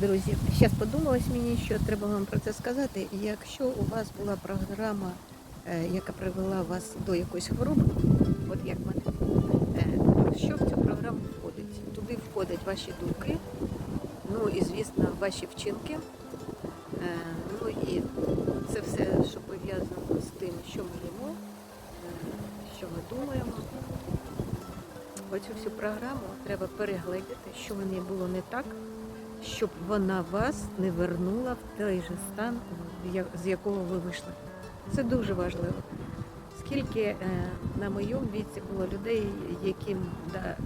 Друзі, зараз подумалось мені, що треба вам про це сказати. Якщо у вас була програма, е, яка привела вас до якоїсь хвороби, от як мене, е, що в цю програму входить? Туди входять ваші думки, ну і звісно, ваші вчинки. Е, Ну і це все, що пов'язано з тим, що ми їмо, що ми думаємо. Оцю всю програму треба перегледіти, що в ній було не так, щоб вона вас не вернула в той же стан, з якого ви вийшли. Це дуже важливо. Скільки е, на моєму віці було людей, яким е,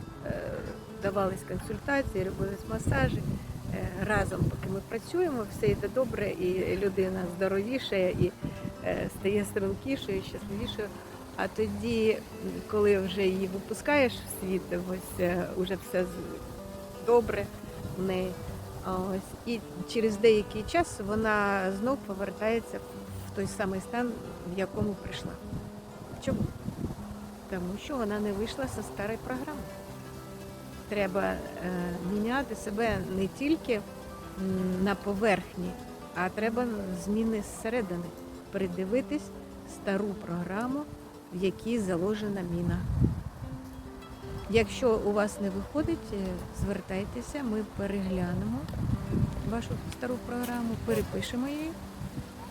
давались консультації, робились масажі. Е, разом, поки ми працюємо, все йде добре, і людина здоровішає, і стає стрункішою, щасливішою. А тоді, коли вже її випускаєш в світ, ось уже все добре в неї. Ось і через деякий час вона знов повертається в той самий стан, в якому прийшла. Чому? Тому що вона не вийшла зі старої програми. Треба е, міняти себе не тільки на поверхні, а треба зміни зсередини. Передивитись стару програму, в якій заложена міна. Якщо у вас не виходить, е, звертайтеся, ми переглянемо вашу стару програму, перепишемо її,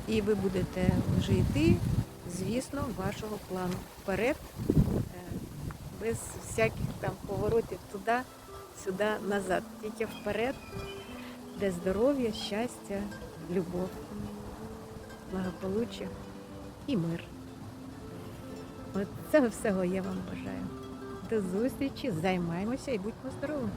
і ви будете вже йти, звісно, вашого плану вперед, е, без всяких там поворотів туди, сюди, назад. Тільки вперед, де здоров'я, щастя, любов, благополуччя і мир. От цього всього я вам бажаю. До зустрічі, займаємося і будьмо здоровими.